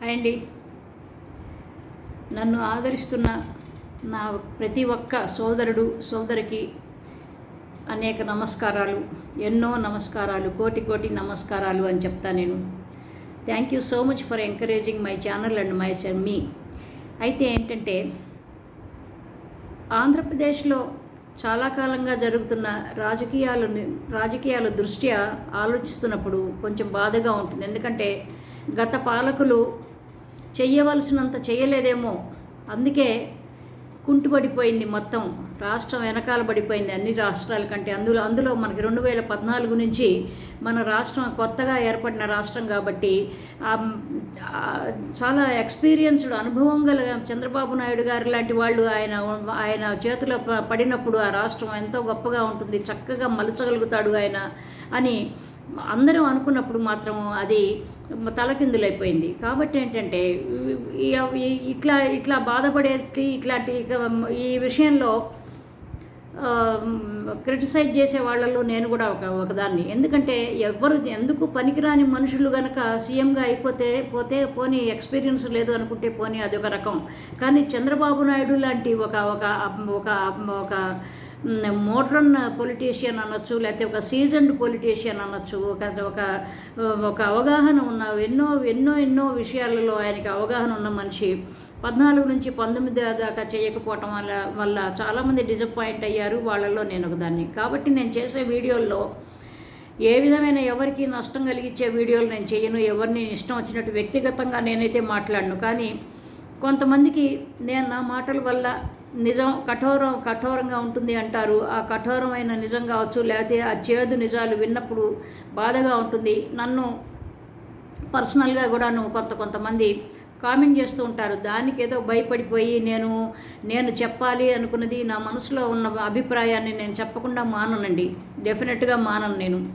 Hi అండి నన్ను ఆదరిస్తున్న నా ప్రతి ఒక్క సోదరుడు సోదరికి అనేక నమస్కారాలు ఎన్నో నమస్కారాలు కోటి కోటి నమస్కారాలు అని చెప్తా నేను. Thank you so much for encouraging my channel and my సెన్ మీ అయితే ఏంటంటే ఆంధ్రప్రదేశ్లో చాలా కాలంగా జరుగుతున్న రాజకీయాలు రాజకీయాల దృష్ట్యా ఆలోచిస్తున్నప్పుడు కొంచెం బాధగా ఉంటుంది. ఎందుకంటే గత పాలకులు చెయ్యవలసినంత చేయలేదేమో అందుకే కుంటుపడిపోయింది మొత్తం. రాష్ట్రం వెనకాల పడిపోయింది అన్ని రాష్ట్రాల కంటే. అందులో అందులో మనకి రెండు వేల పద్నాలుగు నుంచి మన రాష్ట్రం కొత్తగా ఏర్పడిన రాష్ట్రం కాబట్టి చాలా ఎక్స్పీరియన్స్డ్ అనుభవం గల చంద్రబాబు నాయుడు గారు లాంటి వాళ్ళు ఆయన ఆయన చేతిలో ప- పడినప్పుడు ఆ రాష్ట్రం ఎంతో గొప్పగా ఉంటుంది చక్కగా మలచగలుగుతాడు ఆయన అని అందరం అనుకున్నప్పుడు మాత్రం అది తలకిందులైపోయింది. కాబట్టి ఏంటంటే ఇట్లా ఇట్లా బాధపడేది ఇట్లాంటి ఈ విషయంలో క్రిటిసైజ్ చేసే వాళ్ళలో నేను కూడా ఒక ఒకదాన్ని. ఎందుకంటే ఎవ్వరు ఎందుకు పనికిరాని మనుషులు కనుక సీఎంగా అయిపోతే పోతే పోనీ ఎక్స్పీరియన్స్ లేదు అనుకుంటే పోనీ అది ఒక రకం. కానీ చంద్రబాబు నాయుడు లాంటి ఒక ఒక ఒక ఒక మోడ్రన్ పొలిటీషియన్ అనొచ్చు లేకపోతే ఒక సీజన్డ్ పొలిటీషియన్ అనొచ్చు. ఒక ఒక ఒక అవగాహన ఉన్న ఎన్నో ఎన్నో ఎన్నో విషయాలలో ఆయనకి అవగాహన ఉన్న మనిషి. పద్నాలుగు నుంచి పంతొమ్మిది దాకా చేయకపోవటం వల్ల వల్ల చాలామంది డిసప్పాయింట్ అయ్యారు. వాళ్ళల్లో నేను ఒకదాన్ని. కాబట్టి నేను చేసే వీడియోల్లో ఏ విధమైన ఎవరికి నష్టం కలిగించే వీడియోలు నేను చేయను. ఎవరిని ఇష్టం వచ్చినట్టు వ్యక్తిగతంగా నేనైతే మాట్లాడను. కానీ కొంతమందికి నేను నా మాటల వల్ల నిజం కఠోరం కఠోరంగా ఉంటుంది అంటారు. ఆ కఠోరమైన నిజం కావచ్చు లేకపోతే ఆ చేదు నిజాలు విన్నప్పుడు బాధగా ఉంటుంది. నన్ను పర్సనల్గా కూడాను కొంత కొంతమంది కామెంట్ చేస్తూ ఉంటారు. దానికి ఏదో భయపడిపోయి నేను నేను చెప్పాలి అనుకున్నది నా మనసులో ఉన్న అభిప్రాయాన్ని నేను చెప్పకుండా మాననండి. డెఫినెట్గా మానను నేను.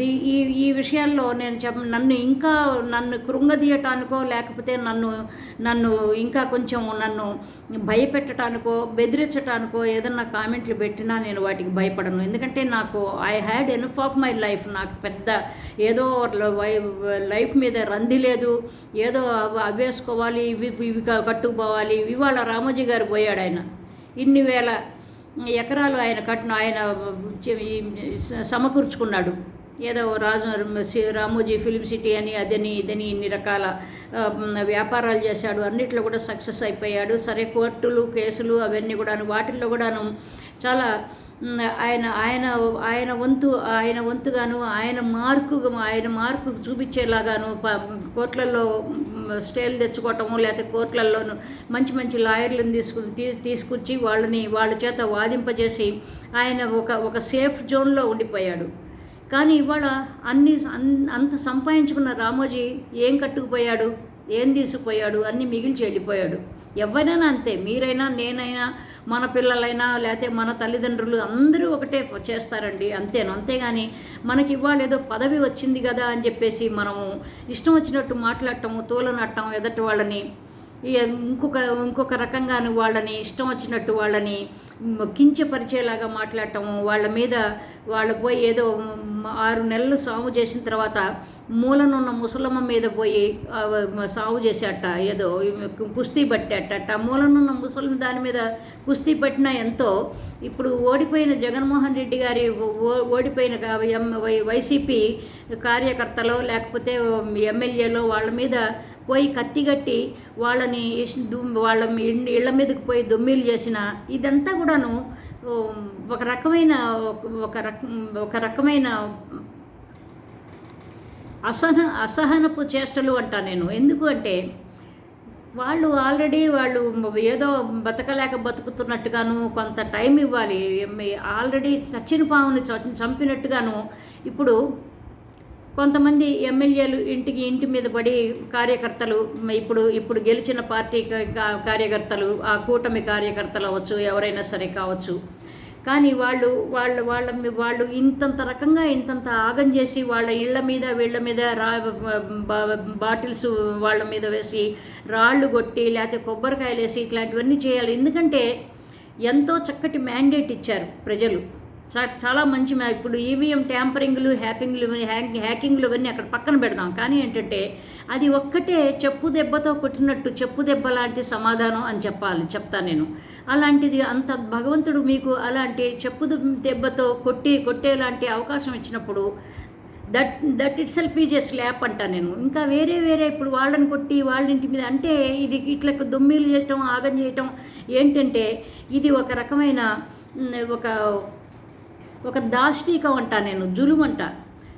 ఈ ఈ విషయాల్లో నేను చెప్ప నన్ను ఇంకా నన్ను కృంగదీయటానికో లేకపోతే నన్ను నన్ను ఇంకా కొంచెం నన్ను భయపెట్టడానికో బెదిరించటానికో ఏదన్నా కామెంట్లు పెట్టినా నేను వాటికి భయపడను. ఎందుకంటే నాకు I had enough of my life నాకు పెద్ద ఏదో వై- లైఫ్ మీద రంది లేదు. ఏదో అవి అవేసుకోవాలి ఇవి ఇవి కట్టుకుపోవాలి. ఇవాళ రామోజీ గారు పోయాడు ఆయన. ఇన్ని వేల ఎకరాలు ఆయన కట్నం ఆయన సమకూర్చుకున్నాడు. ఏదో రాజు రామోజీ ఫిలిం సిటీ అని అదని ఇదని ఇన్ని రకాల వ్యాపారాలు చేశాడు. అన్నిట్లో కూడా సక్సెస్ అయిపోయాడు. సరే కోర్టులు కేసులు అవన్నీ కూడాను వాటిల్లో కూడాను చాలా ఆయన ఆయన ఆయన వంతు ఆయన వంతుగాను ఆయన మార్కు ఆయన మార్కు చూపించేలాగాను ప- కోర్టులలో స్టేలు తెచ్చుకోవటము లేకపోతే కోర్టులలోను మంచి మంచి లాయర్లను తీసుకు తీ- తీసుకొచ్చి వాళ్ళని వాళ్ళ చేత వాదింపజేసి ఆయన ఒక ఒక సేఫ్ జోన్లో ఉండిపోయాడు. కానీ ఇవాళ అన్ని అన్- అంత సంపాదించుకున్న రామోజీ ఏం కట్టుకుపోయాడు ఏం తీసుకుపోయాడు అన్నీ మిగిల్చి వెళ్ళిపోయాడు. ఎవరైనా అంతే మీరైనా నేనైనా మన పిల్లలైనా లేకపోతే మన తల్లిదండ్రులు అందరూ ఒకటే చేస్తారండి అంతేను. అంతేగాని మనకి ఇవాళ ఏదో పదవి వచ్చింది కదా అని చెప్పేసి మనము ఇష్టం వచ్చినట్టు మాట్లాడటము తోలనట్టం ఎదటి వాళ్ళని ఇంకొక ఇంకొక రకంగాను వాళ్ళని ఇష్టం వచ్చినట్టు వాళ్ళని కించపరిచేలాగా మాట్లాడటము వాళ్ళ మీద వాళ్ళ పోయి ఏదో ఆరు నెలలు సాగు చేసిన తర్వాత మూలనున్న ముసలమ్మ మీద పోయి సాగు చేసేట ఏదో కుస్తీ పట్టేట మూలనున్న ముసలి దాని మీద కుస్తీ పట్టిన ఎంతో. ఇప్పుడు ఓడిపోయిన జగన్మోహన్ రెడ్డి గారి ఓ- ఓడిపోయిన ఎం వై వైసీపీ కార్యకర్తలో లేకపోతే ఎమ్మెల్యేలో వాళ్ళ మీద పోయి కత్తిగట్టి వాళ్ళని దుమ్- వాళ్ళ ఇళ్ళ- మీదకి పోయి దొమ్మిలు చేసిన ఇదంతా కూడాను ఒక రకమైన ఒక- రక రకం ఒక రకమైన అసహ అసహనపు చేష్టలు అంటా నేను. ఎందుకు అంటే వాళ్ళు ఆల్రెడీ వాళ్ళు ఏదో బతకలేక బతుకుతున్నట్టుగాను కొంత టైం ఇవ్వాలి. ఆల్రెడీ చచ్చిన పాముని చంపినట్టుగాను ఇప్పుడు కొంతమంది ఎమ్మెల్యేలు ఇంటికి ఇంటి మీద పడి కార్యకర్తలు ఇప్పుడు ఇప్పుడు గెలిచిన పార్టీ కార్యకర్తలు ఆ కూటమి కార్యకర్తలు అవ్వచ్చు ఎవరైనా సరే కావచ్చు. కానీ వాళ్ళు వాళ్ళ వాళ్ళ మీ- వాళ్ళు ఇంతంత రకంగా ఇంతంత ఆగం చేసి వాళ్ళ ఇళ్ళ మీద వీళ్ళ మీద రా బాటిల్స్ వాళ్ళ మీద వేసి రాళ్ళు కొట్టి లేకపోతే కొబ్బరికాయలు వేసి ఇట్లాంటివన్నీ చేయాలి. ఎందుకంటే ఎంతో చక్కటి మ్యాండేట్ ఇచ్చారు ప్రజలు. చాలా మంచి మ్యా- ఇప్పుడు ఈవీఎం ట్యాంపరింగ్లు హ్యాపింగ్లు హ్యాక్ హ్యాకింగ్లు ఇవన్నీ అక్కడ పక్కన పెడదాం. కానీ ఏంటంటే అది ఒక్కటే చెప్పు దెబ్బతో కొట్టినట్టు చెప్పు దెబ్బ లాంటి సమాధానం అని చెప్పాలి చెప్తాను నేను. అలాంటిది అంత భగవంతుడు మీకు అలాంటి చెప్పు దెబ్బతో కొట్టి కొట్టేలాంటి అవకాశం ఇచ్చినప్పుడు that that itself is a slap అంటా నేను. ఇంకా వేరే వేరే ఇప్పుడు వాళ్ళని కొట్టి వాళ్ళ ఇంటి మీద అంటే ఇది ఇట్లా దొమ్మిలు చేయటం ఆగం చేయటం ఏంటంటే ఇది ఒక రకమైన ఒక ఒక దాష్టీకం అంట నేను జులుమంట.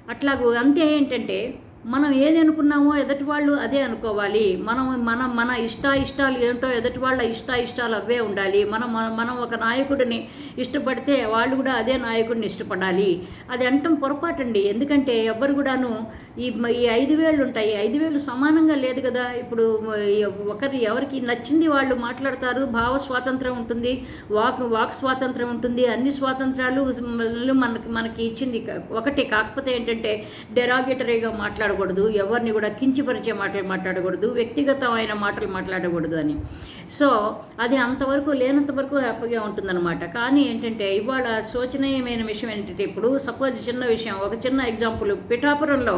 అట్లాగూ అంతే ఏంటంటే మనం ఏది అనుకున్నామో ఎదటి వాళ్ళు అదే అనుకోవాలి. మనం మన మన ఇష్ట ఇష్టాలు ఏంటో ఎదటి వాళ్ళ ఇష్ట ఇష్టాలు అవే ఉండాలి. మనం మన- మనం ఒక నాయకుడిని ఇష్టపడితే వాళ్ళు కూడా అదే నాయకుడిని ఇష్టపడాలి. అది అంటం పొరపాటండి. ఎందుకంటే ఎవ్వరు కూడాను ఈ ఈ ఐదు వేలు ఉంటాయి. ఐదు వేలు సమానంగా లేదు కదా. ఇప్పుడు ఒకరి ఎవరికి నచ్చింది వాళ్ళు మాట్లాడతారు. భావ స్వాతంత్రం ఉంటుంది. వాక్ వాక్ స్వాతంత్రం ఉంటుంది. అన్ని స్వాతంత్రాలు మనకి మనకి ఇచ్చింది. ఒకటే ఒకటి కాకపోతే ఏంటంటే డెరాగేటరీగా మాట్లాడకూడదు ఎవరిని కూడా కించిపరిచే మాటలు మాట్లాడకూడదు వ్యక్తిగతమైన మాటలు మాట్లాడకూడదు అని. సో అది అంతవరకు లేనంత వరకు హ్యాపీగా ఉంటుందన్నమాట. కానీ ఏంటంటే ఇవాళ శోచనీయమైన విషయం ఏంటంటే ఇప్పుడు సపోజ్ చిన్న విషయం ఒక చిన్న ఎగ్జాంపుల్. పిఠాపురంలో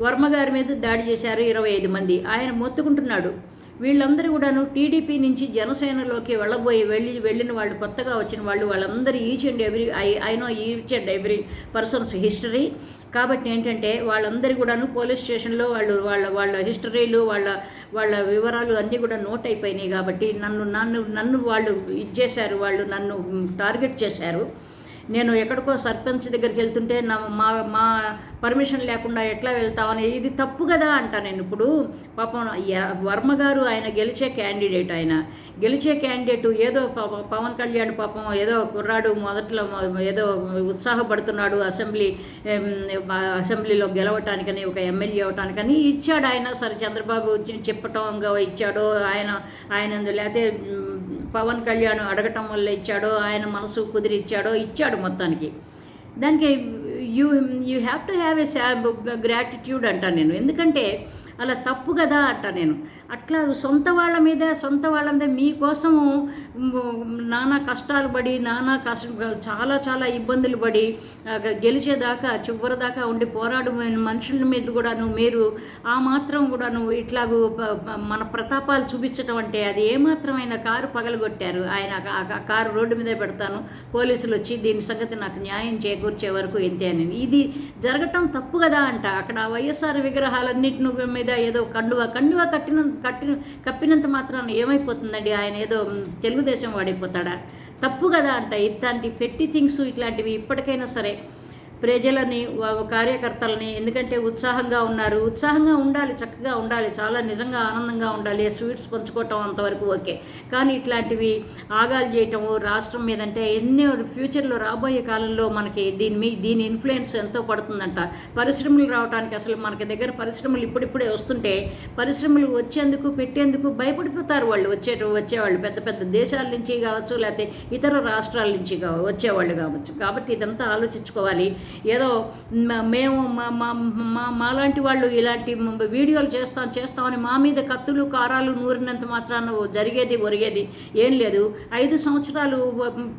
వర్మ గారి మీద దాడి చేశారు ఇరవై ఐదు మంది. ఆయన మొత్తుకుంటున్నాడు. వీళ్ళందరూ కూడాను టీడీపీ నుంచి జనసేనలోకి వెళ్ళబోయి వెళ్ళి వెళ్ళిన వాళ్ళు కొత్తగా వచ్చిన వాళ్ళు వాళ్ళందరూ each and every I I know each and every persons history కాబట్టి ఏంటంటే వాళ్ళందరూ కూడాను పోలీస్ స్టేషన్లో వాళ్ళు వాళ్ళ వాళ్ళ హిస్టరీలు వాళ్ళ వాళ్ళ వివరాలు అన్నీ కూడా నోట్ అయిపోయినాయి కాబట్టి నన్ను నన్ను నన్ను వాళ్ళు ఇచ్చేశారు వాళ్ళు నన్ను టార్గెట్ చేశారు. నేను ఎక్కడికో సర్పంచ్ దగ్గరికి వెళ్తుంటే నా మా మా పర్మిషన్ లేకుండా ఎట్లా వెళ్తామని ఇది తప్పు కదా అంటా నేను ఇప్పుడు. పాపం వర్మ గారు ఆయన గెలిచే క్యాండిడేట్ ఆయన. గెలిచే క్యాండిడేట్ ఏదో పాపం పవన్ కళ్యాణ్ పాపం ఏదో కుర్రాడు మొదట్లో ఏదో ఉత్సాహపడుతున్నాడు అసెంబ్లీ అసెంబ్లీలో గెలవటానికని ఒక ఎమ్మెల్యే అవటానికని ఇచ్చాడు ఆయన. సరే చంద్రబాబు చెప్పటంగా ఇచ్చాడో ఆయన ఆయన లేకపోతే పవన్ కళ్యాణ్ అడగటం వల్ల ఇచ్చాడో ఆయన మనసు కుదిరి ఇచ్చాడో ఇచ్చాడు మొత్తానికి. దానికి you you have to have a gratitude అంటాను నేను. ఎందుకంటే అలా తప్పు కదా అట్ట నేను. అట్లా సొంత వాళ్ళ మీద సొంత వాళ్ళ మీద మీకోసము నానా కష్టాలు పడి నానా కష్ట చాలా చాలా ఇబ్బందులు పడి గెలిచేదాకా చివరిదాకా ఉండి పోరాడు మనుషుల మీద కూడాను మీరు ఆ మాత్రం కూడాను ఇట్లాగూ మన ప్రతాపాలు చూపించటం అంటే అది ఏమాత్రమైన కారు పగలగొట్టారు. ఆయన ఆ- కారు రోడ్డు మీదే పెడతాను పోలీసులు వచ్చి దీని సంగతి నాకు న్యాయం చేకూర్చే వరకు ఇంతే అని. ఇది జరగటం తప్పు కదా అంట. అక్కడ వైఎస్ఆర్ విగ్రహాలన్నింటిని మీద ఏదో కండువా కండువా కట్టిన కట్టిన కప్పినంత మాత్రాన ఏమైపోతుందండి? ఆయన ఏదో తెలుగుదేశం వాడైపోతాడా? తప్పు కదా అంట. ఇట్లాంటి పెట్టి థింగ్స్ ఇట్లాంటివి ఇప్పటికైనా సరే ప్రజలని వా- కార్యకర్తలని ఎందుకంటే ఉత్సాహంగా ఉన్నారు. ఉత్సాహంగా ఉండాలి చక్కగా ఉండాలి. చాలా నిజంగా ఆనందంగా ఉండాలి. స్వీట్స్ పంచుకోవటం అంతవరకు ఓకే. కానీ ఇట్లాంటివి ఆగాలు చేయటము రాష్ట్రం మీద అంటే ఎన్నో ఫ్యూచర్లో రాబోయే కాలంలో మనకి దీని మీ దీని ఇన్ఫ్లుయెన్స్ ఎంతో పడుతుందంట. పరిశ్రమలు రావడానికి అసలు మనకి దగ్గర పరిశ్రమలు ఇప్పుడిప్పుడే వస్తుంటే పరిశ్రమలు వచ్చేందుకు పెట్టేందుకు భయపడిపోతారు వాళ్ళు. వచ్చే వచ్చేవాళ్ళు. పెద్ద పెద్ద దేశాల నుంచి కావచ్చు లేకపోతే ఇతర రాష్ట్రాల నుంచి కావచ్చు వచ్చేవాళ్ళు కావచ్చు. కాబట్టి ఇదంతా ఆలోచించుకోవాలి. ఏదో మేము మా మా మా మాలాంటి వాళ్ళు ఇలాంటి వీడియోలు చేస్తాం చేస్తామని మా మీద కత్తులు కారాలు నూరినంత మాత్రాన జరిగేది ఒరిగేది ఏం లేదు. ఐదు సంవత్సరాలు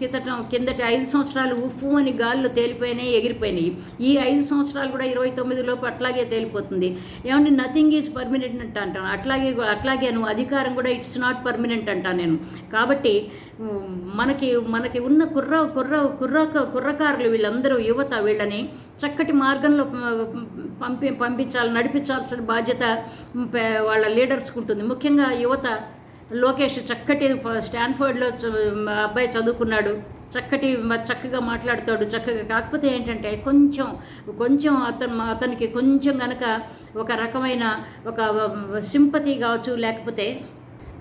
కిందట కిందటి ఐదు సంవత్సరాలు ఉప్పు అని గాల్లో తేలిపోయినాయి ఎగిరిపోయినాయి. ఈ ఐదు సంవత్సరాలు కూడా ఇరవై తొమ్మిది లోపు అట్లాగే తేలిపోతుంది. ఏమంటే నథింగ్ ఈజ్ పర్మనెంట్ అంట అంటాను. అట్లాగే అట్లాగే నువ్వు అధికారం కూడా ఇట్స్ నాట్ పర్మనెంట్ అంటాను నేను. కాబట్టి మనకి మనకి ఉన్న కుర్ర కుర్ర కుర్ర కుర్రకారులు వీళ్ళందరూ యువత వీళ్ళని చక్కటి మార్గంలో పంపి పంపించాలి నడిపించాల్సిన బాధ్యత వాళ్ళ లీడర్స్కి ఉంటుంది ముఖ్యంగా యువత లోకేష్ చక్కటి స్టాన్ఫర్డ్లో అబ్బాయి చదువుకున్నాడు. చక్కటి చక్కగా మాట్లాడుతాడు. చక్కగా కాకపోతే ఏంటంటే కొంచెం కొంచెం అతను అతనికి కొంచెం కనుక ఒక రకమైన ఒక సింపతి కావచ్చు లేకపోతే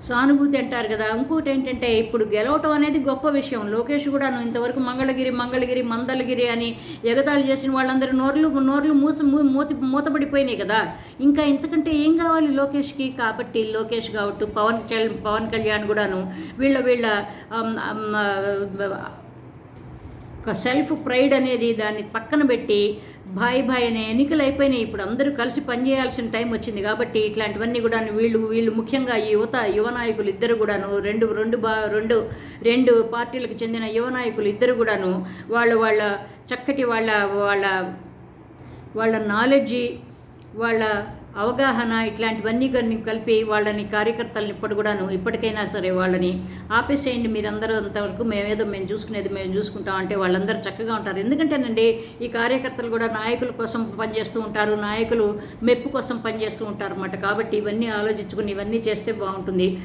సానుభూతి అంటారు కదా. ఇంకోటి ఏంటంటే ఇప్పుడు గెలవటం అనేది గొప్ప విషయం. లోకేష్ కూడా ఇంతవరకు మంగళగిరి మంగళగిరి మందలగిరి అని ఎగతాళి చేసిన వాళ్ళందరూ నోర్లు నోర్లు మూస మూత మూతి మూతపడిపోయినాయి కదా. ఇంకా ఇంతకంటే ఏం కావాలి లోకేష్కి? కాబట్టి లోకేష్ కావచ్చు పవన్ కళ్యాణ్ పవన్ కళ్యాణ్ కూడాను వీళ్ళ వీళ్ళ ఒక సెల్ఫ్ ప్రైడ్ అనేది దాన్ని పక్కన పెట్టి బాయ్ బాయ్ అనే ఎన్నికలు అయిపోయినాయి. ఇప్పుడు అందరూ కలిసి పనిచేయాల్సిన టైం వచ్చింది కాబట్టి ఇట్లాంటివన్నీ కూడా వీళ్ళు వీళ్ళు ముఖ్యంగా ఈ యువత యువ నాయకులు ఇద్దరు కూడాను రెండు రెండు బా రెండు రెండు పార్టీలకు చెందిన యువ నాయకులు ఇద్దరు కూడాను వాళ్ళ వాళ్ళ చక్కటి వాళ్ళ వాళ్ళ వాళ్ళ నాలెడ్జి వాళ్ళ అవగాహన ఇట్లాంటివన్నీ కొన్ని కలిపి వాళ్ళని కార్యకర్తలను ఇప్పటి కూడాను ఇప్పటికైనా సరే వాళ్ళని ఆపేసేయండి మీరందరూ అంతవరకు మేమేదో మేము చూసుకునేది మేము చూసుకుంటాం అంటే వాళ్ళందరూ చక్కగా ఉంటారు. ఎందుకంటేనండి ఈ కార్యకర్తలు కూడా నాయకుల కోసం పనిచేస్తూ ఉంటారు నాయకులు మెప్పు కోసం పనిచేస్తూ ఉంటారు అన్నమాట. కాబట్టి ఇవన్నీ ఆలోచించుకుని ఇవన్నీ చేస్తే బాగుంటుంది.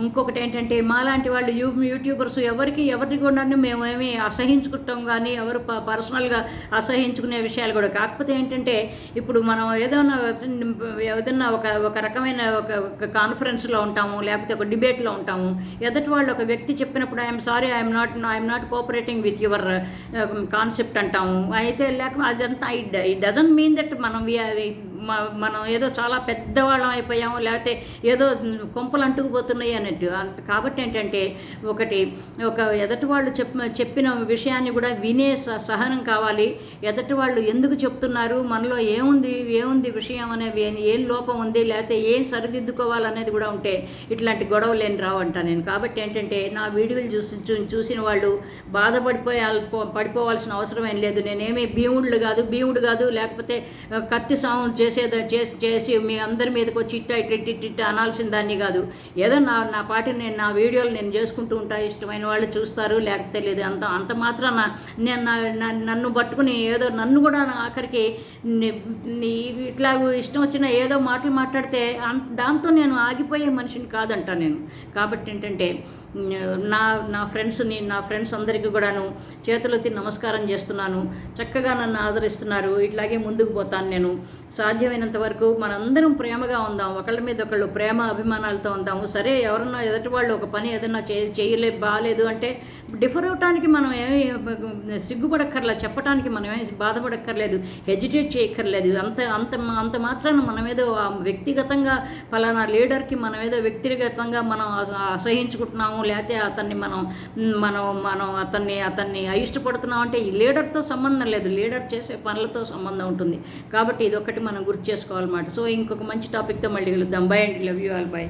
ఇంకొకటి ఏంటంటే మాలాంటి వాళ్ళు యూ యూట్యూబర్స్ ఎవరికి ఎవరిని కూడా మేమేమి అసహించుకుంటాం కానీ ఎవరు ప- పర్సనల్గా అసహించుకునే విషయాలు కూడా. కాకపోతే ఏంటంటే ఇప్పుడు మనం ఏదైనా ఏదైనా ఒక ఒక రకమైన ఒక కాన్ఫరెన్స్లో ఉంటాము లేకపోతే ఒక డిబేట్లో ఉంటాము. ఎదుటి వాళ్ళు ఒక వ్యక్తి చెప్పినప్పుడు I'm sorry I'm not I'm not cooperating with your concept అంటాము. అయితే లేక అదంతా ఇట్ డజంట్ మీన్ దట్ మనం we మనం ఏదో చాలా పెద్దవాళ్ళం అయిపోయాము లేకపోతే ఏదో కొంపలు అంటుకుపోతున్నాయి అన్నట్టు. కాబట్టి ఏంటంటే ఒకటి ఒక ఎదటి వాళ్ళు చెప్ చెప్పిన విషయాన్ని కూడా వినే స- సహనం కావాలి. ఎదటి వాళ్ళు ఎందుకు చెప్తున్నారు మనలో ఏముంది ఏముంది విషయం అనేది ఏం లోపం ఉంది లేకపోతే ఏం సరిదిద్దుకోవాలనేది కూడా ఉంటే ఇట్లాంటి గొడవలు ఏం రావంట నేను. కాబట్టి ఏంటంటే నా వీడియోలు చూసి చూ- చూసిన వాళ్ళు బాధపడిపోయా పడిపోవాల్సిన అవసరం ఏం లేదు. నేనేమి భీముడు కాదు భీముడు కాదు లేకపోతే కత్తి సాగు చేసి చేసేది చేసి చేసి మీ అందరి మీదకి వచ్చి ఇట్ట ఇట్ట ఇట్ట అనాల్సిన దాన్ని కాదు. ఏదో నా నా పాటి నేను నా వీడియోలు నేను చేసుకుంటూ ఉంటా ఇష్టమైన వాళ్ళు చూస్తారు లేకపోతే లేదు అంత అంత మాత్రాన నేను నా- నా- నన్ను పట్టుకుని ఏదో నన్ను కూడా నా ఆఖరికి ఇట్లా ఇష్టం వచ్చిన ఏదో మాటలు మాట్లాడితే దాంతో నేను ఆగిపోయే మనిషిని కాదంట నేను. కాబట్టి ఏంటంటే నా నా ఫ్రెండ్స్ని నా ఫ్రెండ్స్ అందరికీ కూడాను చేతులెత్తి నమస్కారం చేస్తున్నాను. చక్కగా నన్ను ఆదరిస్తున్నారు. ఇట్లాగే ముందుకు పోతాను నేను. సాధ్యమైనంత వరకు మనందరం ప్రేమగా ఉందాం. ఒకళ్ళ మీద ఒకళ్ళు ప్రేమ అభిమానాలతో ఉందాము. సరే ఎవరన్నా ఎదుటి వాళ్ళు ఒక పని ఏదన్నా చే చేయలే బాగాలేదు అంటే డిఫర్ అవటానికి మనం ఏమి సిగ్గుపడక్కర్లే చెప్పడానికి మనం ఏమి బాధపడక్కర్లేదు హెజిటేట్ చేయక్కర్లేదు. అంత అంత అంత మాత్రాన మనం ఏదో వ్యక్తిగతంగా పలానా లీడర్కి మనం ఏదో వ్యక్తిగతంగా మనం అసహించుకుంటున్నాము లేకపోతే అతన్ని మనం మనం మనం అతన్ని అతన్ని అయిష్టపడుతున్నాం అంటే ఈ లీడర్తో సంబంధం లేదు. లీడర్ చేసే పనులతో సంబంధం ఉంటుంది. కాబట్టి ఇది ఒకటి మనం గుర్తు చేసుకోవాలన్నమాట. సో ఇంకొక మంచి టాపిక్తో మళ్ళీ కలుద్దాం. బై అండి. Love you all by